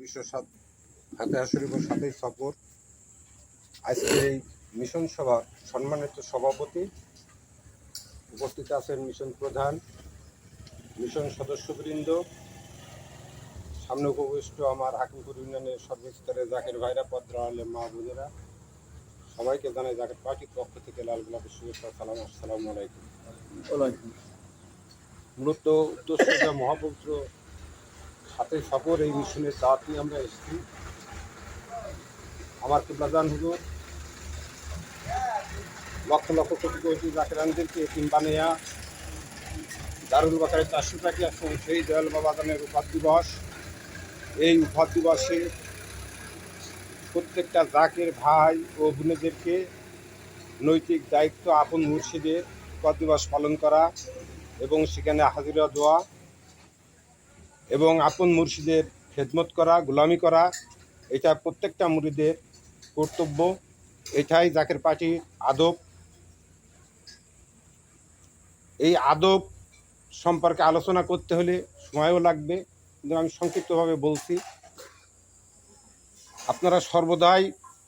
বিশ্ব সাত হাতে শরীফের সাথেই সফর। আজকের এই মিশন সভা সম্মানিত সভাপতি উপস্থিত আছেন মিশন প্রধান মিশন সদস্যবৃন্দ সামনে উপবিষ্ট আমার হাকিমপুর ইউনিয়নের সর্বস্তরে জাকের ভাইরা পদ্রা আলেম মা বোনেরা। সবাইকে জানাই জাকের পার্টির পক্ষ থেকে লাল গোলাপের শুভেচ্ছা সালাম আসসালামু আলাইকুম। মূলত উত্তরসূর্যা মহাপুত্র সাথে সফর এই মিশনের দাওয়াত নিয়ে আমরা এসেছি। আমার কিবলাদান হুজুর, লক্ষ লক্ষ কোটি কোটি জাকেরানদেরকে এটিম বানিয়া দারুল বাকারে চারশো টাকা এবং সেই দয়াল বাবা গানের উপাধ দিবস। এই উপাধ দিবসে প্রত্যেকটা জাকের ভাই ও বোনেদেরকে নৈতিক দায়িত্ব আপন মুর্শিদের উপাধ দিবস পালন করা এবং সেখানে হাজিরা দেওয়া এবং আপন মুর্শিদের খেদমত করা, গোলামি করা, এটা প্রত্যেকটা মুরিদের কর্তব্য। এটাই জাকের পার্টির আদব। এই আদব সম্পর্কে আলোচনা করতে হলে সময়ও লাগবে, কিন্তু আমি সংক্ষিপ্তভাবে বলছি, আপনারা সর্বদাই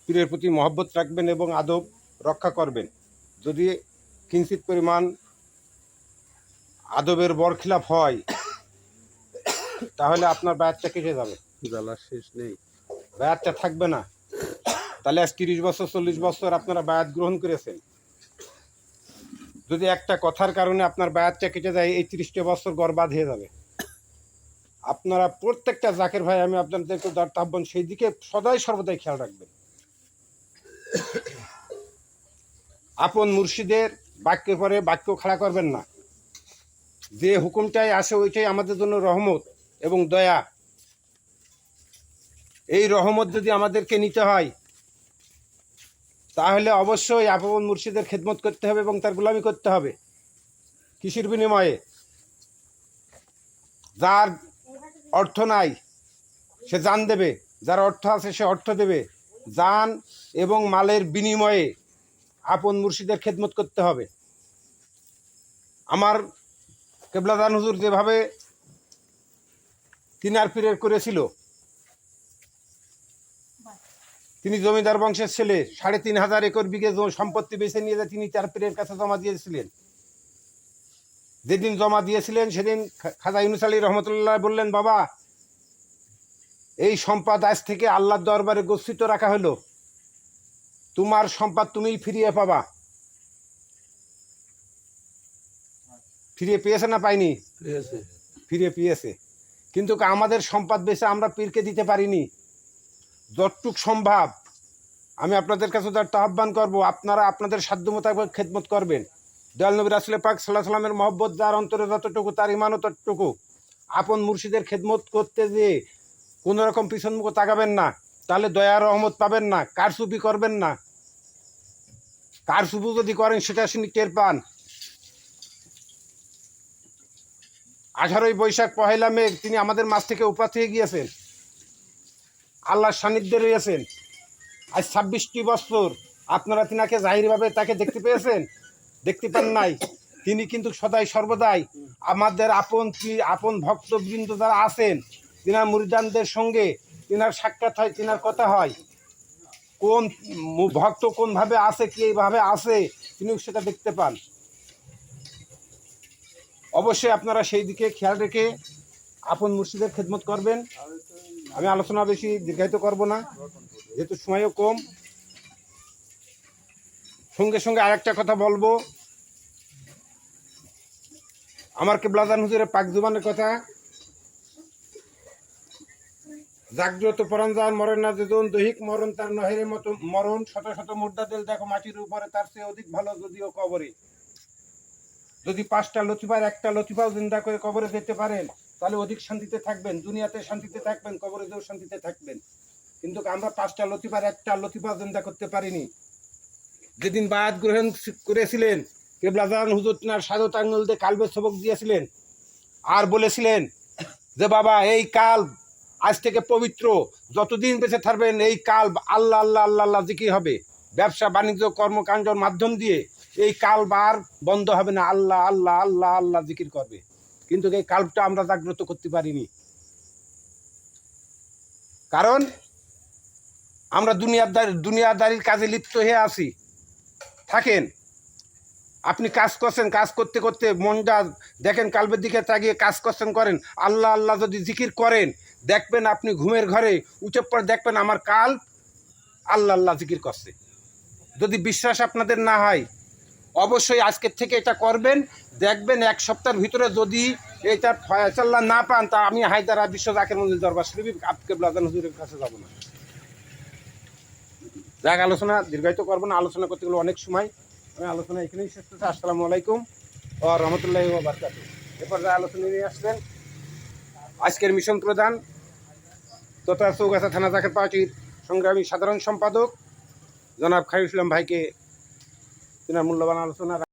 পীরের প্রতি মহব্বত রাখবেন এবং আদব রক্ষা করবেন। যদি কিঞ্চিত পরিমাণ আদবের বরখিলাপ হয় তাহলে আপনার বায়াতটা কেটে যাবে। জ্বালা শেষ নেই। বায়াতটা থাকবে না। তাহলে আজ তিরিশ বছর চল্লিশ বছর আপনারা বায়াত গ্রহণ করেছেন। যদি একটা কথার কারণে আপনার বায়াতটা কেটে যায় এই তিরিশটা বছর গরবাদ হয়ে যাবে। আপনারা প্রত্যেকটা জাকের ভাই আমি আপনাদেরকে দার্তাহ্বান সেই দিকে সদাই সর্বদাই খেয়াল রাখবেন। আপন মুর্শিদের বাক্যের পরে বাক্য খাড়া করবেন না। যে হুকুমটাই আসে ওইটাই আমাদের জন্য রহমত। এবং দয়া। এই রহমত যদি আমাদেরকে নিতে হয়, তাহলে অবশ্যই আপন মুর্শিদের খেদমত করতে হবে এবং তার গোলামি করতে হবে। কৃষির বিনিময়ে। যার অর্থ নাই, সে জান দেবে। যার অর্থ আছে, সে অর্থ দেবে। জান এবং মালের বিনিময়ে আপন মুর্শিদের খেদমত করতে হবে। আমার কেবলাদান হুজুর যেভাবে তিনার পীরের করেছিল। তিনি জমিদার বংশের ছেলে সাড়ে তিন হাজার একর বিঘে সম্পত্তি বেছে নিয়ে তিনি তার পীরের কাছে জমা দিয়েছিলেন। যেদিন জমা দিয়েছিলেন সেদিন খাজা ইউনুস আলী রহমতুল্লাহ বললেন বাবা এই সম্পদ আজ থেকে আল্লাহর দরবারে গচ্ছিত রাখা হলো তোমার সম্পদ তুমিই ফিরিয়ে পাবা। ফিরিয়ে পেয়েছে না পাইনি ফিরিয়ে পেয়েছে। কিন্তু আমাদের সম্পদ বেছে আমরা পীরকে দিতে পারিনি। যতটুক সম্ভব। আমি আপনাদের কাছে তার আহ্বান করব, আপনারা আপনাদের সাধ্য মোতাবেক খেদমত করবেন। দয়াল নবী রাসুল পাক সাল্লাহ সাল্লামের মহব্বত যার অন্তরে যতটুকু, তার ইমানও ততটুকু। আপন মুর্শিদের খেদমত করতে যে কোনো রকম পিছন মুখ তাকাবেন না, তাহলে দয়া রহমত পাবেন না কারসুপি করবেন না। কারসুপি যদি করেন, সেটা শুনি টের পান। আঠারোই বৈশাখ পহেলা মেঘ তিনি আমাদের মাছ থেকে উপাত হয়ে গিয়েছেন। আল্লাহর সান্নিধ্যে রয়েছেন। আজ ছাব্বিশটি বছর আপনারা তিনাকে জাহিরভাবে তাকে দেখতে পেয়েছেন? দেখতে পান নাই। তিনি কিন্তু সদাই সর্বদাই আমাদের আপন আপন ভক্তবৃন্দ যারা আছেন, তিনার মুরিদানদের সঙ্গে তিনার সাক্ষাৎ হয়, তিনার কথা হয়। কোন ভক্ত কোনভাবে আছে, কি এইভাবে আছে তিনি সেটা দেখতে পান। অবশ্যই আপনারা সেই দিকে খেয়াল রেখে আপন মুর্শিদের খেদমত করবেন। আমি আলোচনা বেশি দীর্ঘায়িত করব না, যেহেতু সময়ও কম। সঙ্গে সঙ্গে আরেকটা কথা বলব। আমার কেবলাদান হুজুরের পাক জুবানের কথা। জাগ্রত পরাণ যান মরণ না যেজন দৈহিক মরণ তার নহের মতো মরণ। শত শত মুদ্রা দিল দেখো মাটির উপরে, তার চেয়ে অধিক ভালো যদিও কবরে। যদি পাঁচটা লতিফার, একটা লতিফাও জিন্দা করে কবরে যেতে পারেন, তাহলে অধিক শান্তিতে থাকবেন, দুনিয়াতে শান্তিতে থাকবেন, কবরে কবরেতেও শান্তিতে থাকবেন। কিন্তু আমরা পাঁচটা লতিফার, একটা লতিফা জিন্দা করতে পারিনি। যেদিন বায়াত গ্রহণ করেছিলেন কেবলাজান হুজুর তিনার সাদত আঙ্গুল দিয়ে কালবের সবক দিয়েছিলেন, আর বলেছিলেন যে, বাবা, এই কাল আজ থেকে পবিত্র, যতদিন বেঁচে থাকবেন, এই কাল আল্লাহ আল্লাহ আল্লাহ আল্লাহ জিকির হবে। ব্যবসা, বাণিজ্য, কর্মকাণ্ডর মাধ্যম দিয়ে এই কাল বার বন্ধ হবে না, আল্লাহ আল্লাহ আল্লাহ আল্লাহ জিকির করবে। কিন্তু এই কালটা আমরা জাগ্রত করতে পারিনি। কারণ আমরা দুনিয়াদার দুনিয়াদারির কাজে লিপ্ত হয়ে আছি। থাকেন, আপনি কাজ করছেন, কাজ করতে করতে মনটা দেখেন, কালবের দিকে তাকিয়ে কাজ করছেন, করেন। আল্লাহ আল্লাহ যদি জিকির করেন, দেখবেন আপনি ঘুমের ঘরে উঠে পরে দেখবেন আমার কাল আল্লাহ আল্লাহ জিকির করছে। যদি বিশ্বাস আপনাদের না হয় অবশ্যই আজকের থেকে এটা করবেন। দেখবেন এক সপ্তাহের ভিতরে যদি এটা ফয়সাল্লা না পান, তা আমি হায়দারা বিশ্ব জাকের মন্দির দরবার শরীফ আপকে ব্লাদান হুজুরের কাছে যাব না। যাক, আলোচনা দীর্ঘায়িত করব না, আলোচনা করতে গেলে অনেক সময়। আমি আলোচনা এখানেই শেষ করছি। আসসালামু আলাইকুম ও রহমতুল্লাহ বারকাত এরপর যা আলোচনা নিয়ে আসবেন আজকের মিশন প্রধান তথা চৌগাছা থানা জাকের পার্টির সংগ্রামী সাধারণ সম্পাদক জনাব খাইর ইসলাম ভাইকে মূল্যবান আলোচনা